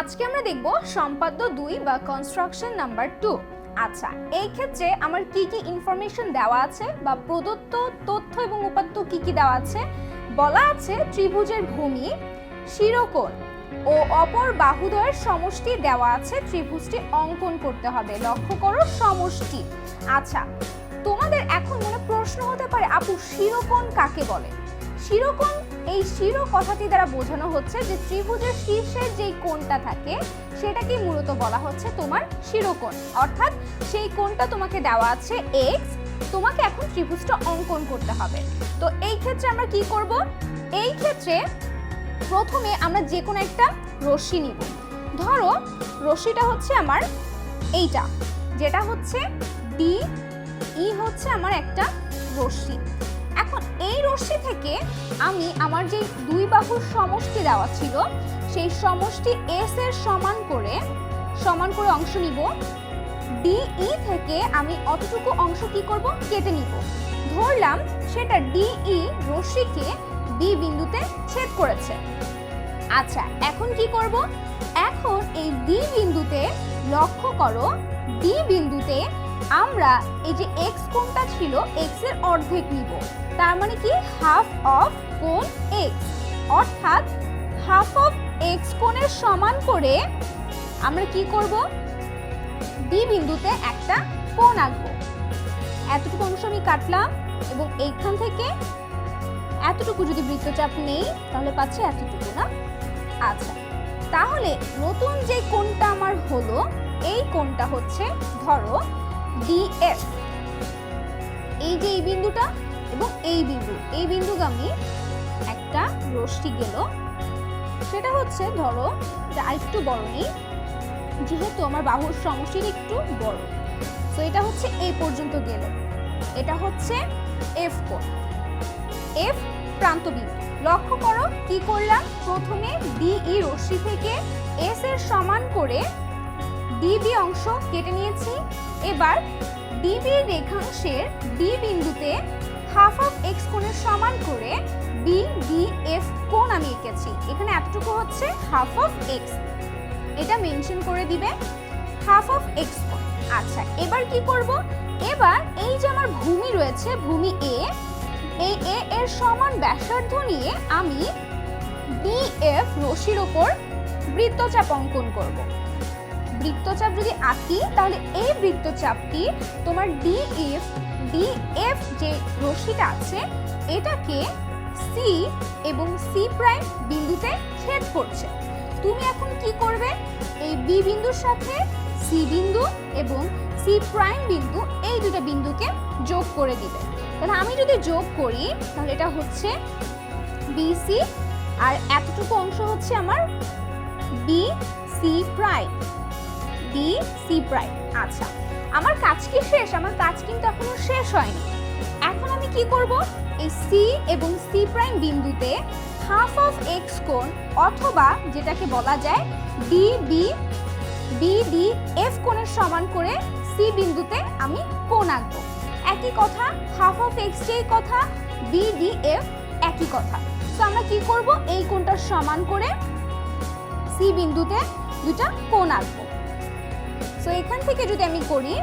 আজকে আমরা দেখব সম্পাদ্য দুই বা কনস্ট্রাকশন নাম্বার টু আচ্ছা এই ক্ষেত্রে আমার কি কি ইনফরমেশন দেওয়া আছে বা প্রদত্ত তথ্য এবং উপাত্ত কি কি দেওয়া আছে? বলা আছে ত্রিভুজের ভূমি, শিরোকোণ ও অপর বাহুদ্বয়ের সমষ্টি দেওয়া আছে ত্রিভুজটি অঙ্কন করতে হবে। লক্ষ্য করো, সমষ্টি। আচ্ছা তোমাদের এখন মনে প্রশ্ন হতে পারে, আপু, শিরোকোণ কাকে বলে? শিরোকোণ এই শিরো কথাটি দ্বারা বোঝানো হচ্ছে যে ত্রিভুজের শীর্ষের যেই কোণটা থাকে সেটাকে মূলত বলা হচ্ছে তোমার শিরোকোণ। অর্থাৎ সেই কোণটা তোমাকে দেওয়া আছে এক্স তোমাকে এখন ত্রিভুজটা অঙ্কন করতে হবে। তো এই ক্ষেত্রে আমরা কি করব? এই ক্ষেত্রে প্রথমে আমরা যে কোনো একটা রশ্মি নিব। ধরো, রশ্মিটা হচ্ছে আমার এইটা, যেটা হচ্ছে ডি ই হচ্ছে আমার একটা রশ্মি। এখন এই রশ্মি থেকে আমি আমার যে দুই বাহুর সমষ্টি দেওয়া ছিল, সেই সমষ্টি এস এর সমান করে সমান করে অংশ নিব। ডিই থেকে আমি অতটুকু অংশ কি করব? কেটে নিব। ধরলাম সেটা ডিই রশ্মিকে বি বিন্দুতে ছেদ করেছে। আচ্ছা এখন কি করব? এখন এই ডি বিন্দুতে লক্ষ্য করো ডি বিন্দুতে আমরা এই যে এক্স কোণটা ছিল এক্সের অর্ধেক নিব। তার মানে কি? হাফ অফ কোণ এক্স অর্থাৎ হাফ অফ এক্স কোণের সমান করে আমরা কি করব? ডি বিন্দুতে একটা কোণ আঁকবো। এতটুকু অংশ আমি কাটলাম এবং এইখান থেকে এতটুকু যদি বৃত্তচাপ নেই, তাহলে পাচ্ছে এতটুকু না? আচ্ছা তাহলে নতুন যে কোণটা আমার হলো, এই কোণটা হচ্ছে, ধরো ডিএফ এই যে এই বিন্দুটা এবং এই বিন্দু, এই বিন্দুগামী একটা রশ্মি গেল। সেটা হচ্ছে, ধরো যে আরেকটু বড় নিই, যেহেতু আমার বাহুর সমষ্টির একটু বড়। তো এটা হচ্ছে এই পর্যন্ত গেল। এটা হচ্ছে এফ কোণ। এফ প্রান্ত বিন্দু। লক্ষ্য করো, কি করলাম? প্রথমে ডিই রশ্মি থেকে এস এর সমান করে ডিবি অংশ কেটে নিয়েছি। এবার ডিবি রেখাংশের ডি বিন্দুতে হাফ অফ এক্স কোণের সমান করে বি ডি এফ কোণ আমি এঁকেছি। এখানে এতটুকু হচ্ছে হাফ অফ এক্স এটা মেনশন করে দিবে হাফ অফ এক্স কোণ। আচ্ছা এবার কি করব? এবার এই যে আমার ভূমি রয়েছে, ভূমি এ এই এ এর সমান ব্যাসার্ধ নিয়ে আমি ডিএফ রশির ওপর বৃত্তচাপ অঙ্কন করব। বৃত্তচাপ যদি আঁকি, তাহলে এই বৃত্তচাপটি তোমার ডিএফ ডিএফ যে রশ্মিটা আছে, এটাকে সি এবং সি প্রাইম বিন্দুতে ছেদ করছে। তুমি এখন কি করবে? এই বি বিন্দুর সাথে সি বিন্দু এবং সি প্রাইম বিন্দু এই দুটো বিন্দুকে যোগ করে দিবে। তাহলে আমি যদি যোগ করি, তাহলে এটা হচ্ছে বিসি আর এতটুকু অংশ হচ্ছে আমার B C prime. B C prime. আচ্ছা আমার কাজ কি শেষ? আমার কাজ কিন্তু এখনও শেষ হয়নি। এখন আমি কি করব? এই সি এবং সি প্রাইম বিন্দুতে হাফ অফ এক্স কোণ অথবা যেটাকে বলা যায় D B B D F কোণের সমান করে সি বিন্দুতে আমি কোণ আঁকবো। একই কথা হাফ অফ এক্স যেই কথা বি ডি এফ একই কথা। তো আমরা কি করব? এই কোণটার সমান করে সি বিন্দুতে দুটা কোণ আঁকবো। সো এখান থেকে যদি আমি করি,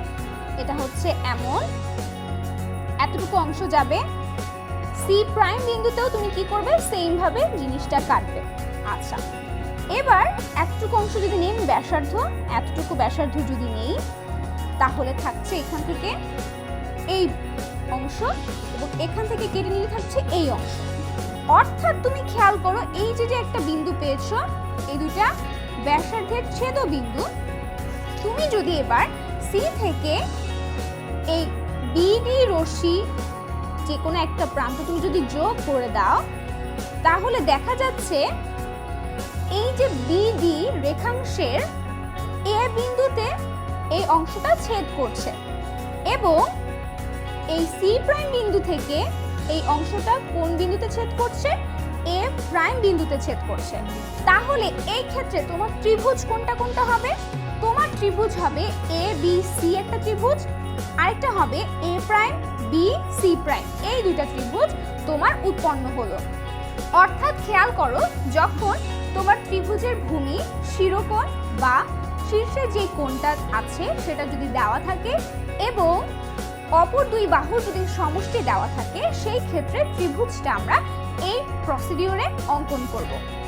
এটা হচ্ছে এমন। এতটুকু অংশ যাবে। সি প্রাইম বিন্দুতেও তুমি কি করবে? সেম ভাবে জিনিসটা কাটবে। আচ্ছা। এবার এতটুকু অংশ যদি নেই ব্যাসার্ধ, এতটুকু ব্যাসার্ধ যদি নেই, তাহলে থাকছে এখান থেকে এই অংশ এবং এখান থেকে কেটে নিলে থাকছে এই অংশ। অর্থাৎ তুমি খেয়াল করো, এই যে যে একটা বিন্দু পেয়েছ, এই দুটা ব্যাসার্ধের ছেদ বিন্দু তুমি যদি এবার সি থেকে এই বিডি রশ্মি যে কোনো একটা প্রান্ত তুমি যদি যোগ করে দাও, তাহলে দেখা যাচ্ছে এই যে বিডি রেখাংশের এ বিন্দুতে এই অংশটা ছেদ করছে এবং এই সি প্রাইম বিন্দু থেকে এই অংশটা কোন বিন্দুতে ছেদ করছে? এ প্রাইম বিন্দুতে ছেদ করছে। তাহলে এই ক্ষেত্রে তোমার ত্রিভুজ কোনটা কোনটা হবে? তোমার ত্রিভুজ হবে এ বি সি একটা ত্রিভুজ। আরেকটা হবে A prime B C prime. এই দুইটা ত্রিভুজ তোমার উৎপন্ন হলো। অর্থাৎ খেয়াল করো, যখন তোমার ত্রিভুজের ভূমি শিরোকোণ বা শীর্ষে যে কোণটা আছে সেটা যদি দেওয়া থাকে এবং অপর দুই বাহুর যদি সমষ্টি দেওয়া থাকে, সেই ক্ষেত্রে ত্রিভুজটা আমরা এই প্রসিডিওরে অঙ্কন করব।